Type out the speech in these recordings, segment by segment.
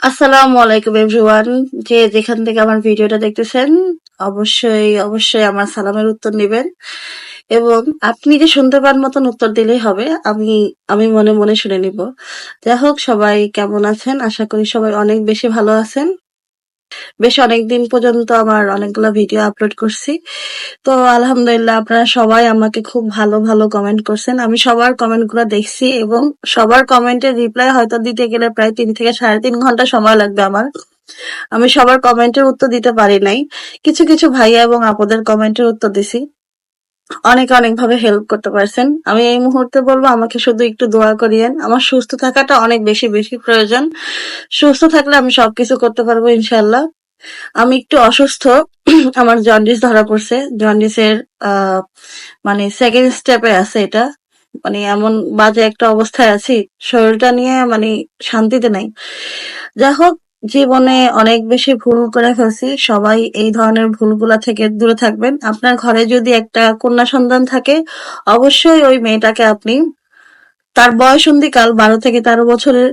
আসসালামু আলাইকুম এভরিওয়ান যে যেখান থেকে আমার ভিডিওটা দেখতেছেন, অবশ্যই অবশ্যই আমার সালামের উত্তর নেবেন। এবং আপনি যে শুনতে পান মতন উত্তর দিলেই হবে, আমি আমি মনে মনে শুনে নিব। যাই হোক, সবাই কেমন আছেন? আশা করি সবাই অনেক বেশি ভালো আছেন। বেশ অনেকদিন পর্যন্ত আমার অনেকগুলো ভিডিও আপলোড করছি। তো আলহামদুলিল্লাহ আপনারা সবাই আমাকে খুব ভালো ভালো কমেন্ট করছেন। আমি সবার কমেন্টগুলো দেখছি এবং সবার কমেন্টের রিপ্লাই হয়তো দিতে গেলে প্রায় তিন থেকে সাড়ে তিন ঘণ্টা সময় লাগবে আমার। আমি সবার কমেন্টের উত্তর দিতে পারি নাই। কিছু কিছু ভাইয়া এবং আপদের কমেন্টের উত্তর দিছি। অনেকে অনেক ভাবে হেল্প করতে পারছেন। আমি এই মুহূর্তে বলব, আমাকে শুধু একটু দোয়া করিয়েন। আমার সুস্থ থাকাটা অনেক বেশি বেশি প্রয়োজন। সুস্থ থাকলে আমি সবকিছু করতে পারব ইনশাল্লাহ আমি একটু অসুস্থ, আমার জন্ডিস ধরা পড়ছে। জন্ডিসের মানে সেকেন্ড স্টেপে আছে এটা। মানে এমন বাজে একটা অবস্থায় আছি, শরীরটা নিয়ে মানে শান্তিতে নাই। যাই হোক জীবনে অনেক বেশি ভুল করে ফেলছি, সবাই এই ধরনের ভুলগুলা থেকে দূরে থাকবেন। আপনার ঘরে যদি একটা কন্যা সন্তান থাকে, অবশ্যই ওই মেয়েটাকে আপনি তার বয়স অন্ধিকাল, বারো থেকে তেরো বছরের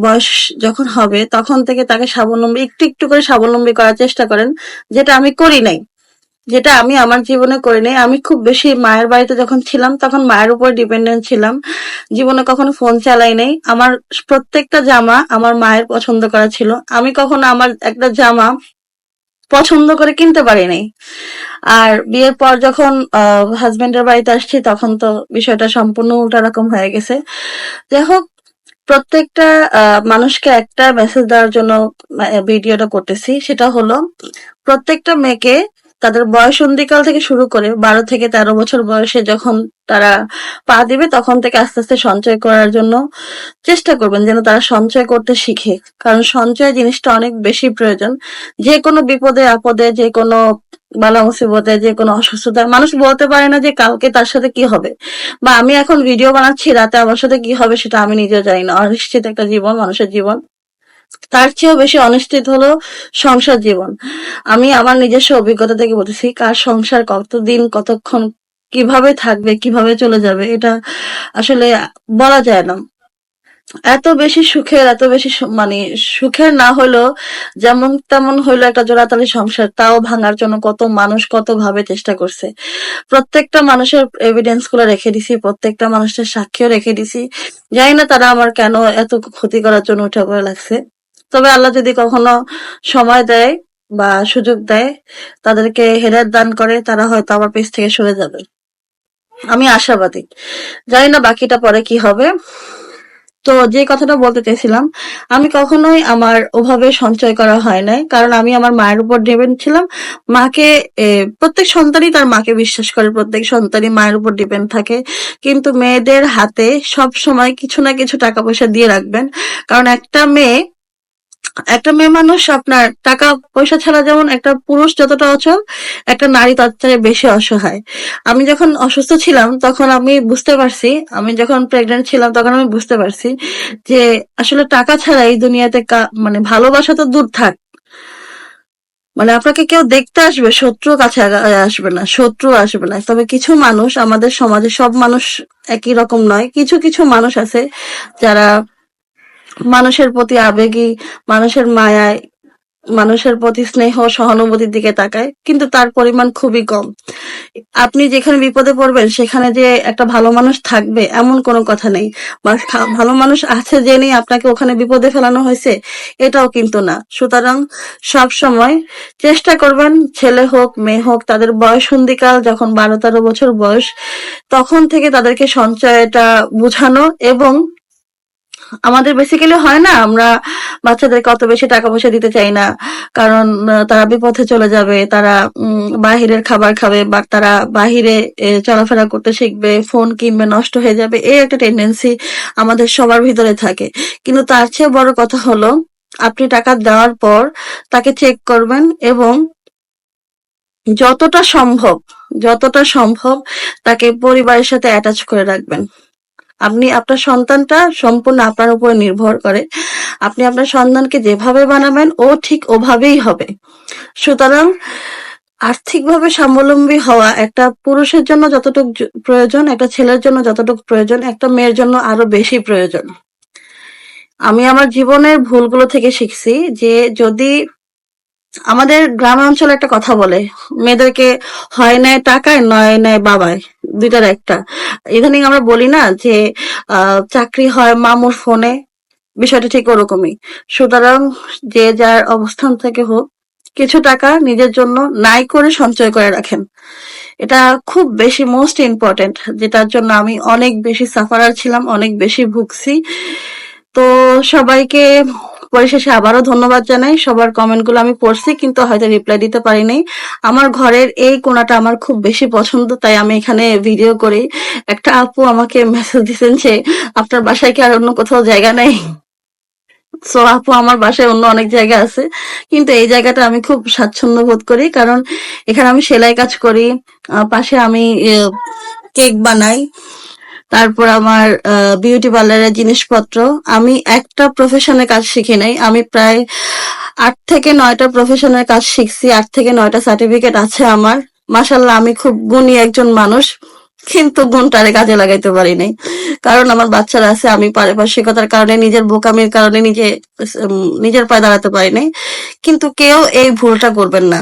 বয়স যখন হবে, তখন থেকে তাকে স্বাবলম্বী, একটু একটু করে স্বাবলম্বী করার চেষ্টা করেন, যেটা আমি করি নাই। যেটা আমি আমার জীবনে করি নাই। আমি খুব বেশি মায়ের বাড়িতে যখন ছিলাম, তখন মায়ের উপর ডিপেন্ডেন্ট ছিলাম। জীবনে কখনো ফোন চালাই নাই। আমার প্রত্যেকটা জামা আমার মায়ের পছন্দ করা ছিল। আমি কখনো আমার একটা জামা পছন্দ করে কিনতে পারি নাই। আর বিয়ের পর যখন হাজবেন্ডের বাড়িতে আসছি, তখন তো বিষয়টা সম্পূর্ণ উল্টা রকম হয়ে গেছে। যাই হোক, প্রত্যেকটা মানুষকে একটা মেসেজ দেওয়ার জন্য ভিডিওটা করতেছি। সেটা হলো, প্রত্যেকটা মেয়েকে তাদের বয়স কাল থেকে শুরু করে বারো থেকে তেরো বছর বয়সে যখন তারা পা দিবে, তখন থেকে আস্তে আস্তে সঞ্চয় করার জন্য চেষ্টা করবেন যেন তারা সঞ্চয় করতে শিখে। কারণ সঞ্চয় জিনিসটা অনেক বেশি প্রয়োজন। যে কোনো বিপদে, আপদে, যে কোনো বালা মুসিবতে, যে কোনো অসুস্থতা, মানুষ বলতে পারে না যে কালকে তার সাথে কি হবে। বা আমি এখন ভিডিও বানাচ্ছি, রাতে আমার সাথে কি হবে সেটা আমি নিজেও জানি না। অনিশ্চিত একটা জীবন, মানুষের জীবন। তার চেয়েও বেশি অনিশ্চিত হলো সংসার জীবন। আমি আমার নিজস্ব অভিজ্ঞতা থেকে বলতেছি, কার সংসার কতদিন, কতক্ষণ, কীভাবে থাকবে, কীভাবে চলে যাবে, এটা আসলে বলা যায় না। এত বেশি সুখের, এত বেশি মানে সুখের না হলেও যেমন তেমন হইল একটা জোড়াতালি সংসার, তাও ভাঙার জন্য কত মানুষ কত ভাবে চেষ্টা করছে। প্রত্যেকটা মানুষের এভিডেন্সগুলো রেখে দিছি, প্রত্যেকটা মানুষের সাক্ষীও রেখে দিছি। জানি না তারা আমার কেন এত ক্ষতি করার জন্য উঠা করে লাগছে। তবে আল্লাহ যদি কখনো সময় দেয় বা সুযোগ দেয়, তাদেরকে হেদায়ত দান করে, তারা হয়তো আমার পেছ থেকে সরে যাবে। আমি আশাবাদী। জানি না বাকিটা পরে কি হবে। তো যে কথাটা বলতে চাইছিলাম আমি কখনোই আমার ওভাবে সঞ্চয় করা হয় নাই, কারণ আমি আমার মায়ের উপর ডিপেন্ড ছিলাম। মাকে প্রত্যেক সন্তানই তার মাকে বিশ্বাস করে, প্রত্যেক সন্তানই মায়ের উপর ডিপেন্ড থাকে। কিন্তু মেয়েদের হাতে সব সময় কিছু না কিছু টাকা পয়সা দিয়ে রাখবেন। কারণ একটা মেয়ে একটা মেয়ে মানুষ, আপনার টাকা পয়সা ছাড়া যেমন একটা পুরুষ যতটা অচল, একটা নারী তার চেয়ে বেশি অসহায়। আমি যখন অসুস্থ ছিলাম, তখন আমি বুঝতে পারছি, আমি যখন প্রেগনেন্ট ছিলাম, তখন আমি বুঝতে পারছি যে আসলে টাকা ছাড়া এই দুনিয়াতে মানে ভালোবাসা তো দূর থাক। মানে আপনাকে কেউ দেখতে আসবে, শত্রু কাছে আসবে না, শত্রু আসবে না। তবে কিছু মানুষ আমাদের সমাজে, সব মানুষ একই রকম নয়, কিছু কিছু মানুষ আছে যারা মানুষের প্রতি আবেগী, মানুষের মায়ায়, মানুষের প্রতি স্নেহ, সহানুভূতির দিকে তাকায়, কিন্তু তার পরিমাণ খুবই কম। আপনি যেখানে বিপদে পড়বেন, সেখানে যে একটা ভালো মানুষ থাকবে, এমন কোনো কথা নেই। বা ভালো মানুষ আছে জেনেই আপনাকে ওখানে বিপদে ফেলানো হয়েছে, এটাও কিন্তু না। সুতরাং সব সময় চেষ্টা করবেন, ছেলে হোক, মেয়ে হোক, তাদের বয়স সন্ধিকাল, যখন বারো তেরো বছর বয়স, তখন থেকে তাদেরকে সঞ্চয়টা বোঝানো এবং আমাদের বেসিক্যালি হয় না, আমরা বাচ্চাদেরকে অত বেশি টাকা পয়সা দিতে চাই না। কারণ তারা বিপথে চলে যাবে, তারা বাহিরের খাবার খাবে, বা তারা বাহিরে চলাফেরা করতে শিখবে ফোন কিনবে, নষ্ট হয়ে যাবে, এই একটা টেন্ডেন্সি আমাদের সবার ভিতরে থাকে। কিন্তু তার চেয়ে বড় কথা হলো, আপনি টাকা দেওয়ার পর তাকে চেক করবেন এবং যতটা সম্ভব যতটা সম্ভব তাকে পরিবারের সাথে অ্যাটাচ করে রাখবেন। আপনি আপনার সন্তানটা সম্পূর্ণ আপনার উপর নির্ভর করে। আপনি আপনার সন্তানকে যেভাবে বানাবেন, ও ঠিক ওভাবেই হবে। সুতরাং আর্থিকভাবে স্বাবলম্বী হওয়া একটা পুরুষের জন্য যতটুকু প্রয়োজন, একটা ছেলের জন্য যতটুকু প্রয়োজন, একটা মেয়ের জন্য আরও বেশি প্রয়োজন। আমি আমার জীবনের ভুলগুলো থেকে শিখছি যে যদি আমাদের গ্রাম অঞ্চলে একটা কথা বলে, মেয়েদেরকে হয় নেয় টাকায়, নয় নেয় বাবায়, দুইটার একটা। ইদানিং আমরা বলি না যে চাকরি হয় মামুর ফোনে, বিষয়টা ঠিক ওরকমই। সুতরাং যে যার অবস্থান থেকে হোক, কিছু টাকা নিজের জন্য নাই করে সঞ্চয় করে রাখেন। এটা খুব বেশি মোস্ট ইম্পর্টেন্ট যেটার জন্য আমি অনেক বেশি সাফারার ছিলাম, অনেক বেশি ভুগছি। তো সবাইকে পরিশেষে আবারও ধন্যবাদ জানাই। সবার কমেন্টগুলো আমি পড়ছি, কিন্তু হয়তো রিপ্লাই দিতে পারিনি আমার ঘরের এই কোণাটা আমার খুব বেশি পছন্দ, তাই আমি এখানে ভিডিও করি একটা আপু আমাকে মেসেজ দিয়েছেন যে, আপনার বাসায় কি আর অন্য কোথাও জায়গা নেই? সো আপু আমার বাসায় অন্য অনেক জায়গা আছে, কিন্তু এই জায়গাটা আমি খুব স্বাচ্ছন্দ্য বোধ করি, কারণ এখানে আমি সেলাই কাজ করি পাশে আমি কেক বানাই। তারপর আমার বিউটি পার্লারের জিনিসপত্র। আমি একটা প্রফেশনের কাজ শিখি নাই। আমি প্রায় আট থেকে নয়টা প্রফেশনের কাজ শিখছি। আট থেকে নয়টা সার্টিফিকেট আছে আমার। মাসাল্লাহ আমি খুব গুণী একজন মানুষ, কিন্তু গুণটারে কাজে লাগাইতে পারি নাই। কারণ আমার বাচ্চারা আছে, আমি পারিপার্শ্বিকতার কারণে, নিজের বোকামির কারণে নিজে নিজের পায়ে দাঁড়াতে পারি নাই। কিন্তু কেউ এই ভুলটা করবেন না।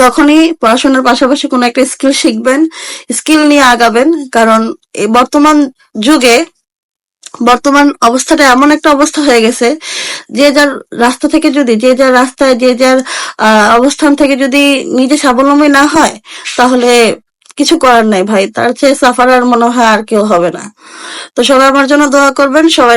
যখনই পড়াশোনার পাশাপাশি কোনো একটা স্কিল শিখবেন স্কিল নিয়ে আগাবেন, কারণ বর্তমান যুগে বর্তমান অবস্থাটা এমন একটা অবস্থা হয়ে গেছে, যে যার রাস্তা থেকে যদি, যে যার রাস্তায়, যে যার অবস্থান থেকে যদি নিজে স্বাবলম্বী না হয়, তাহলে কিছু করার নাই ভাই। তার চেয়ে সাফার আর মনে হয় আর কেউ হবে না। তো সবাই আমার জন্য দোয়া করবেন সবাই